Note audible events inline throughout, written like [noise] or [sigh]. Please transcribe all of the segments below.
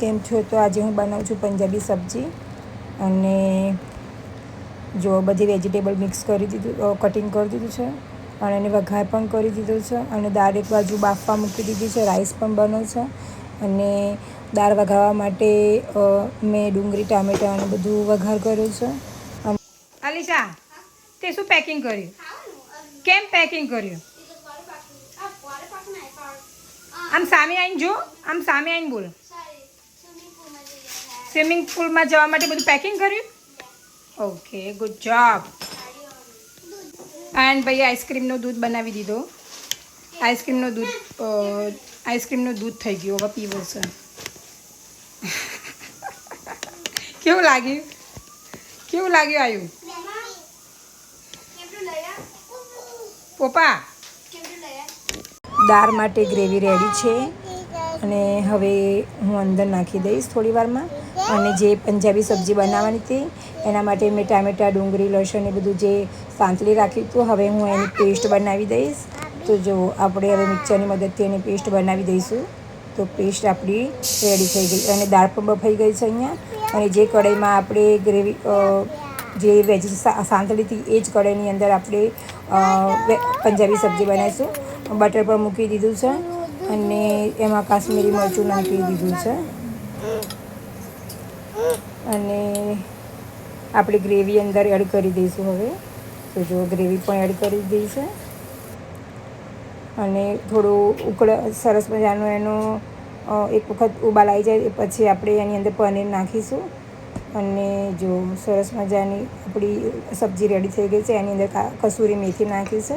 કેમ છો તો આજે હું બનાવું છું પંજાબી સબ્જી. અને જો બધી વેજીટેબલ મિક્સ કરી દીધું કટિંગ કરી દીધું છે. અને એને વઘાર પણ કરી દીધો છે. અને દાળ એક બાજુ બાફવા મૂકી દીધી છે રાઈસ પણ બનો છે. અને દાળ વઘારવા માટે મેં ડુંગળી, ટામેટાં અને બધું વઘાર કર્યો છે. અલીશા, તે શું પેકિંગ કર્યું? કેમ પેકિંગ કર્યું? આમ સામે આવીને જો, આમ સામે આવીને બોલ. સ્વિમિંગ પુલમાં જવા માટે બધું પેકિંગ કર્યું? ઓકે ગુડ જોબ એન્ડ ભાઈ આઈસ્ક્રીમનું દૂધ બનાવી દીધો. આઈસ્ક્રીમનું દૂધ આઈસ્ક્રીમનું દૂધ થઈ ગયું, હવે પીવો છે. [laughs] કેવું લાગ્યું? કેવું લાગ્યું આવ્યું પોપા દાળ માટે ગ્રેવી રેડી છે. અને હવે હું અંદર નાખી દઈશ થોડી વારમાં. અને જે પંજાબી સબ્જી બનાવવાની હતી, એના માટે મેં ટામેટાં, ડુંગળી, લસણ એ બધું જે સાંતળી રાખ્યું હતું, હવે હું એની પેસ્ટ બનાવી દઈશ. તો જો આપણે હવે મિક્સરની મદદથી એની પેસ્ટ બનાવી દઈશું. તો પેસ્ટ આપણી રેડી થઈ ગઈ અને દાળ પણ બફાઈ ગઈ છે અહીંયા. અને જે કઢાઈમાં આપણે ગ્રેવી જે વેજ સાંતળીથી એ જ કઢાઈની અંદર આપણે પંજાબી સબ્જી બનાવીશું. બટર પણ મૂકી દીધું છે અને એમાં કાશ્મીરી મરચું નાખી દીધું છે. અને આપણે ગ્રેવી અંદર એડ કરી દઈશું હવે. તો જો ગ્રેવી પણ એડ કરી દઈ છે. અને થોડું ઉકળ, સરસ મજાનું એનો એક વખત ઉબાલ આવી જાય પછી આપણે એની અંદર પનીર નાખીશું. અને જો સરસ મજાની આપણી સબ્જી રેડી થઈ ગઈ છે, એની અંદર કસૂરી મેથી નાખી છે.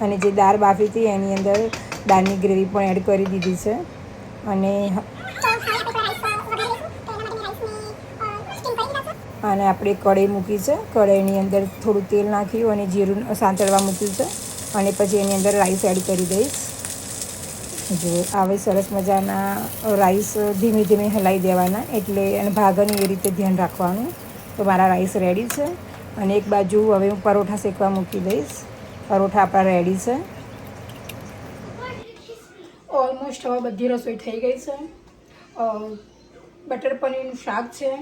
અને જે દાળ બાફી હતી, એની અંદર દાળની ગ્રેવી પણ એડ કરી દીધી છે. અને હ- અને આપણે કઢાઈ મૂકી છે. કઢાઈની અંદર થોડું તેલ નાખ્યું અને જીરું સાંતળવા મૂક્યું છે. અને પછી એની અંદર રાઈસ એડ કરી દઈશ. જો આવે સરસ મજાના રાઈસ ધીમે ધીમે હલાવી દેવાના. એટલે એને ભાગે નહીં એ રીતે ધ્યાન રાખવાનું. તો મારા રાઈસ રેડી છે. અને એક બાજુ હવે હું પરોઠા શેકવા મૂકી દઈશ. પરોઠા આપણા રેડી છે. ઓલમોસ્ટ હવે બધી રસોઈ થઈ ગઈ છે. બટર પનીરનું શાક છે.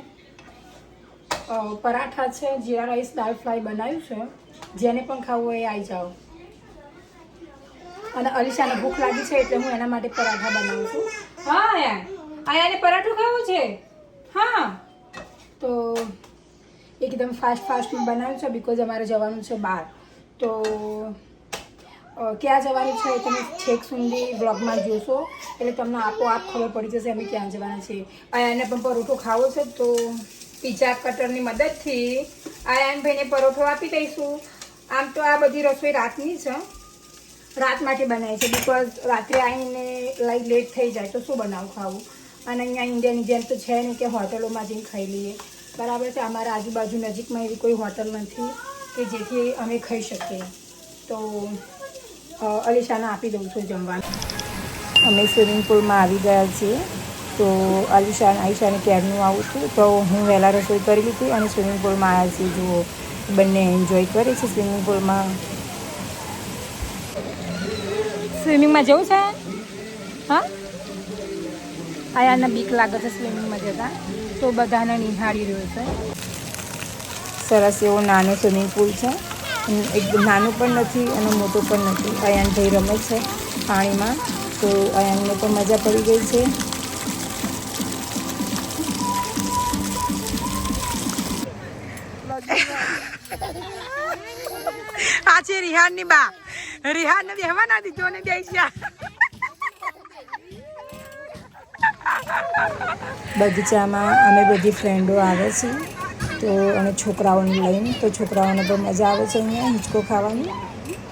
પરાઠા છે જીરા રાઈસ દાળ ફ્રાય બનાવ્યું છે. જેને પણ ખાવું હોય એ આવી જાઓ. અને અલીશાને ભૂખ લાગી છે એટલે હું એના માટે પરાઠા બનાવું છું. હા યાર. આયાને પરાઠું ખાવું છે? હા. તો એકદમ ફાસ્ટ ફાસ્ટમાં બનાવ્યું છે બિકોઝ અમારે જવાનું છે બહાર. તો ક્યાં જવાનું છે તમે છેક સુધી બ્લોગમાં જોશો. એટલે તમને આપોઆપ ખબર પડી જશે અમે ક્યાં જવાના છીએ. આયાને પણ પરોઠો ખાવો છે તો પીઝા કટરની મદદથી આયાનભાઈને પરોઠો આપી દઈશું. આમ તો આ બધી રસોઈ રાતની છે રાત માટે બનાવી છે બિકોઝ રાત્રે આવીને લાઈક લેટ થઈ જાય તો શું બનાવું ખાવું? અને અહીંયા ઇન્ડિયાની જેમ તો છે નહીં કે હોટલોમાં જઈને ખાઈ લઈએ. બરાબર છે, અમારા આજુબાજુ નજીકમાં એવી કોઈ હોટલ નથી કે જેથી અમે ખાઈ શકીએ. તો અલીશાને આપી દઉં છું જમવાનું. અમે સ્વિમિંગ પુલમાં આવી ગયા છીએ. તો અલીશા આઈશાને ક્યારનું આવું છું તો હું વહેલા રસોઈ કરી લીધી અને સ્વિમિંગ પુલમાં આવ્યા છીએ જુઓ બંને એન્જોય કરે છે સ્વિમિંગ પુલમાં. સ્વિમિંગમાં જવું છે? હા? આયાને બીક લાગે છે સ્વિમિંગમાં જતા. તો બધાને નિહાળી રહ્યો છે. સરસ એવો નાનો સ્વિમિંગ પુલ છે. એકદમ નાનું પણ નથી અને મોટું પણ નથી. અયાન ભાઈ રમે છે પાણીમાં. તો અયાનને પણ મજા પડી ગઈ છે. આ છે રિહાનની બા. રિહાનને બેહવા ના દીધો અને બેસ્યા બગીચામાં અમે બધી ફ્રેન્ડો આવે છે, તો અને છોકરાઓને લઈને, તો છોકરાઓને પણ મજા આવે છે અહીંયા હિંચકો ખાવાની,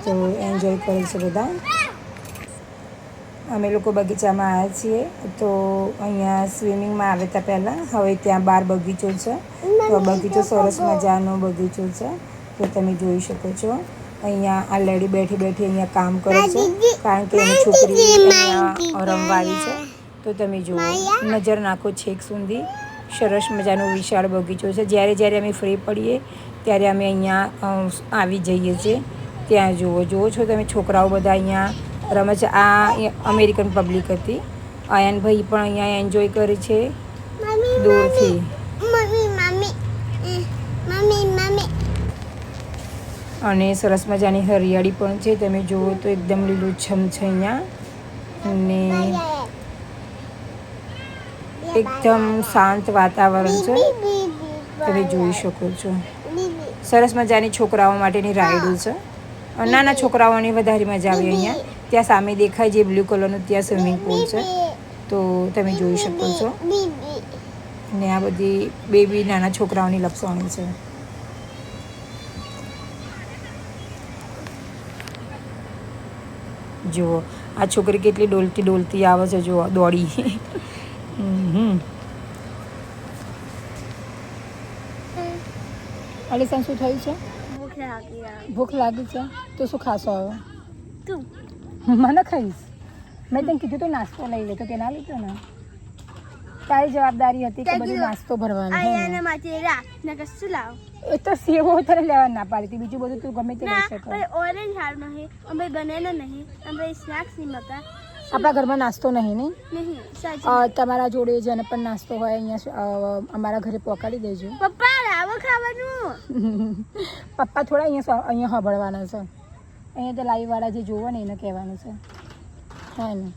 તો એન્જોય કરે છે બધા. અમે લોકો બગીચામાં આવ્યા છીએ. તો અહીંયા સ્વિમિંગમાં આવ્યા હતા પહેલાં. હવે ત્યાં બાર બગીચો છે. તો બગીચો સરસ મજાનો બગીચો છે. તો તમે જોઈ શકો છો. અહીંયા આ લેડી બેઠી બેઠી અહીંયા કામ કરે છે. કારણ કે એની છોકરી અહીંયા રમવા છે. તો તમે જુઓ. નજર નાખો છેક સુધી. સરસ મજાનો વિશાળ બગીચો છે. જ્યારે જ્યારે અમે ફ્રી પડીએ, ત્યારે અમે અહીંયા આવી જઈએ છીએ. ત્યાં જુઓ જુઓ છો તમે. છોકરાઓ બધા અહીંયા રમે છે. આ અમેરિકન પબ્લિક હતી. આયનભાઈ પણ અહીંયા એન્જોય કરે છે. દૂરથી. અને સરસ મજાની હરિયાળી પણ છે. તમે જુઓ તો એકદમ લીલુંછમ છે અહીંયા. અને એકદમ શાંત વાતાવરણ છે. તમે જોઈ શકો છો. સરસ મજાની છોકરાઓ માટેની રાઈડો છે. નાના છોકરાઓની વધારે મજા આવી અહીંયા. ત્યાં સામે દેખાય જે બ્લુ કલરનું ત્યાં સ્વિમિંગ પુલ છે. તો તમે જોઈ શકો છો. ને આ બધી બેબી નાના છોકરાઓની લપસણી છે. જુઓ આ છોકરી કેટલી ડોલતી ડોલતી આવે છે જુઓ દોડી. હમ. અલીસાન શું થયું છે? ભૂખ લાગી ભૂખ લાગી છે? તો શું ખાશો હવે? તું. મને ખાઈશ મેં તને કીધું તો નાસ્તો લઈ લે તો કે ના લીધો ને. તારી જવાબદારી હતી કે બધું નાસ્તો ભરવાનો હે અહીંયા ને? માટે રા ને કશું લાવ? એ તો સેવો તને લેવા ના પાડી હતી બીજું બધું તું ગમે તે લઈ શકો. ભાઈ ઓરેન્જ હાર નહીં અમે બનાના નહીં અમે સ્નેક્સની મકા આપણા ઘરમાં નાસ્તો નહીં નહીં? નહીં તમારા જોડે જેને પણ નાસ્તો હોય અહીંયા અમારા ઘરે પહોંચાડી દેજો. પપ્પા લાવો ખાવાનું. [laughs] પપ્પા થોડા અહીંયા અહીંયા સાંભળવાના છે. અહીંયા તો લાઈવવાળા જે જોવો ને એને કહેવાનું છે. હા ને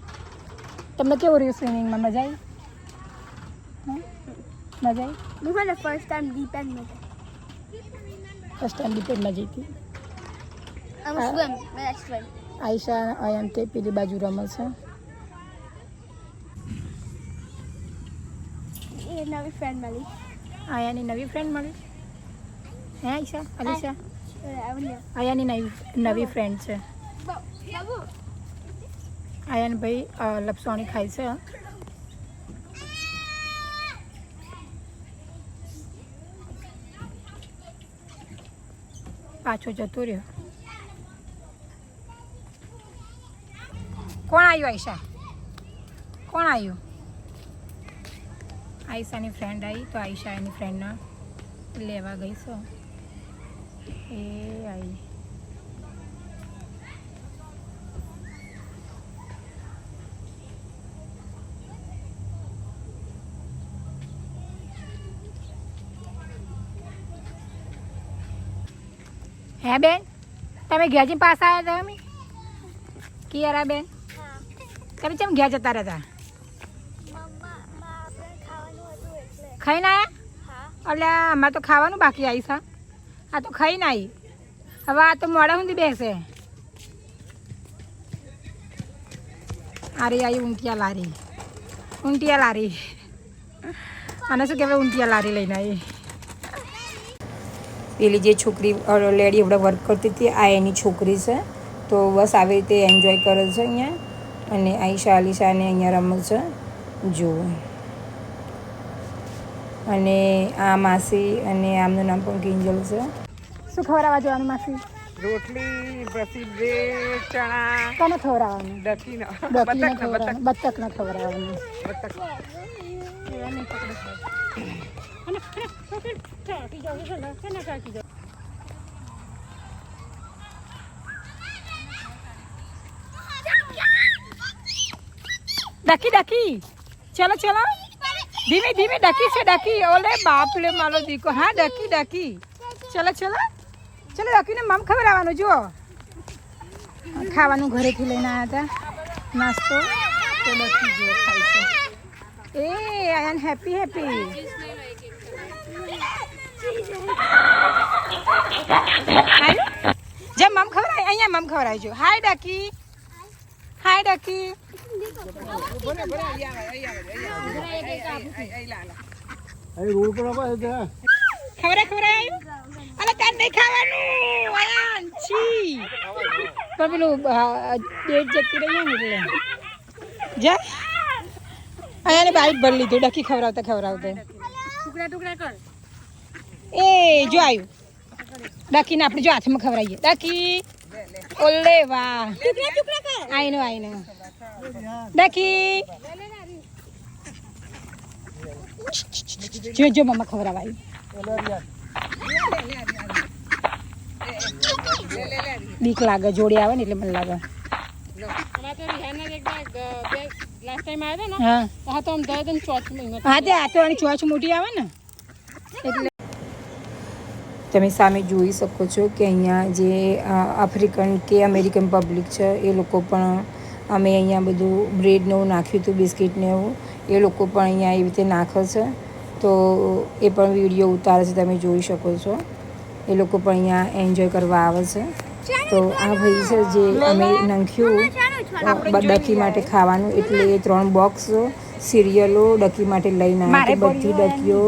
તમને કેવું રહ્યું સ્વિમિંગમાં મજા આવી? મજા આવી? હું મને ફર્સ્ટ ટાઈમ ડીપેન્ડમાં ફર્સ્ટ ટાઈમ ડિપેન્ડમાં જઈ હતી? આયશા આયામ તે પેલી બાજુ રમે છે. એ નવી ફ્રેન્ડ મળી. આયાની નવી ફ્રેન્ડ મળી? હે આયશા અલીશા આયાની નવી નવી ફ્રેન્ડ છે. આયાન ભાઈ લપસોણી ખાય છે. પાછો જતો રહ્યો. કોણ આવ્યું આયશા? કોણ આવ્યું આયશાની ફ્રેન્ડ આવી તો આયશા એની ફ્રેન્ડના લેવા ગઈ એ આવી હે બેન તમે ઘેરજી પાછા આવ્યા હતા અમે? કિયારા બેન? તમે કેમ ઘેર જતા રહેતા? ખાઈને આવ્યા હા. એટલે અમારે તો ખાવાનું બાકી આવી છે. આ તો ખાઈને આવી હવે આ તો મોડા સુધી બેસે. આરી આવી ઊંટિયા લારી. ઊંટિયા લારી. અને શું કહેવાય ઊંટિયા લારી લઈને આવી પેલી જે છોકરી લેડી હમણાં વર્ક કરતી હતી, આ એની છોકરી છે. તો બસ આવી રીતે એન્જોય કરે છે અહીંયા. અને આઈશા અલીશાને અહીંયા રમે છે. જુઓ. અને આ માસી અને આમનું નામ પણ કિંજલ છે. શું ખવડાવવા જવાનું માસી? રોટલી પછી બ્રેડ ચણા કોને ખવડાવવાનું? દખીનો બકરીને ખવડાવવાનું બતકને ખવડાવવાનું. ડકી ડકી. ચલો ચલો. ધીમે ધીમે ડકી છે, ડકી. ઓલે બાપ લે મારો દીકો. હા, ડકી ડકી. ચલો ચલો. ચલો, ડકીને મમ આવવાનું, જુઓ. ખાવાનું ઘરેથી લઈને આવ્યા હતા. નાસ્તો. તો ડકી જુઓ ખાય એ, આઈ એમ હેપી હેપી. જે મમ ખવડાય અહીંયા મમ ખવડાવજો હાય, ડકી. હાય, ડકી. અલે તાર નહીં ખાવાનું. આયાન છી પણ પેલું ડેટ જતી રહી ને એટલે. જા. આયાને બાઈક ભરી લીધું. ડકી ખવડાવતા ખવડાવતા. ટુકડા ટુકડા કર. એ જો આવ્યું ડકીને આપણે જો હાથમાં ખવડાવીએ. ડકી. ઓલે વાહ. ટુકડા ટુકડા કર આઈનો આઈનો આઈ ડકી જો જો મમ્મા ખવરાવાઈ બીક લાગે જોડી આવે ને એટલે મને લાગે. હા. તો ચોચ મોટી આવે ને. એટલે તમે સામે જોઈ શકો છો કે અહીંયા જે આફ્રિકન કે અમેરિકન પબ્લિક છે એ લોકો પણ અમે અહીંયા બધું બ્રેડને એવું નાખ્યું હતું બિસ્કિટને એવું એ લોકો પણ અહીંયા એવી રીતે નાખે છે. તો એ પણ વીડિયો ઉતારે છે તમે જોઈ શકો છો. એ લોકો પણ અહીંયા એન્જોય કરવા આવે છે. તો આ ભાઈ છે જે અમે નાખ્યું ડકી માટે ખાવાનું એટલે એ ત્રણ બોક્સ સિરિયલો ડકી માટે લઈને બધી ડકીઓ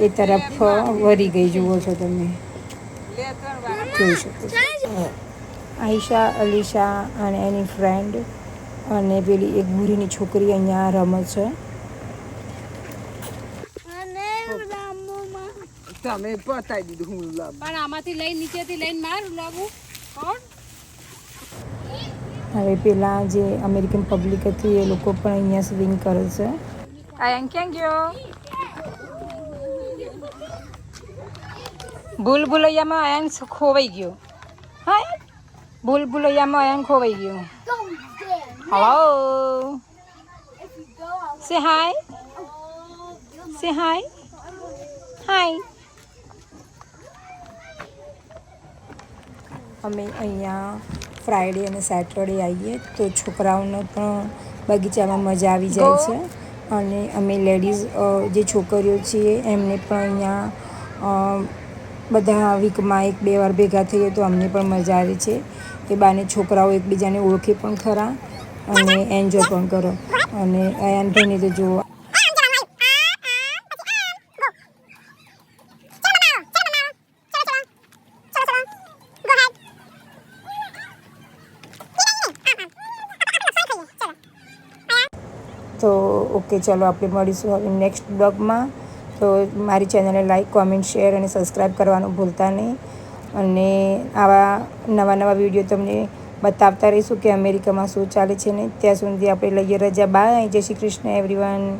એ તરફ વળી ગઈ જુઓ છો તમે. જોઈ શકો છો. આયશા અલીશા અને એની ફ્રેન્ડ અને પેલી એક બુરીની છોકરી અહીંયા રમે છે. તમે પતાવી દીધું હું પણ આમાંથી લઈને નીચેથી લઈને માર લાગુ. કોણ? હવે પેલા જે અમેરિકન પબ્લિક હતી એ લોકો પણ અહીંયા સ્વિંગ કરે છે. આયન ક્યાં ગયો? ભૂલ ભૂલૈયામાં આયન ખોવાઈ ગયો. હા ભૂલ ભૂલૈયામાં આયન ખોવાઈ ગયો. હેલો સે હાય સે હાય હાય અમે અહીંયા ફ્રાઈડે અને સેટરડે આવીએ તો છોકરાઓને પણ બગીચામાં મજા આવી જાય છે. અને અમે લેડીઝ જે છોકરીઓ છીએ એમને પણ અહીંયા બધા વીકમાં એક બે વાર ભેગા થઈએ તો અમને પણ મજા આવે છે એ બાને છોકરાઓ એકબીજાને ઓળખે પણ ખરા અને એન્જોય પણ કરો. અને અયાન ભાઈને તો જુઓ. તો ઓકે ચાલો, આપણે મળીશું હવે નેક્સ્ટ બ્લોગમાં તો મારી ચેનલને લાઈક, કોમેન્ટ, શેર અને સબસ્ક્રાઈબ કરવાનું ભૂલતા નહીં. અને આવા નવા નવા વીડિયો તમને બતાવતા રહીશું કે અમેરિકામાં શું ચાલે છે ને. ત્યાં સુધી આપણે લઈએ રજા. બાય. જય શ્રી કૃષ્ણ એવરીવન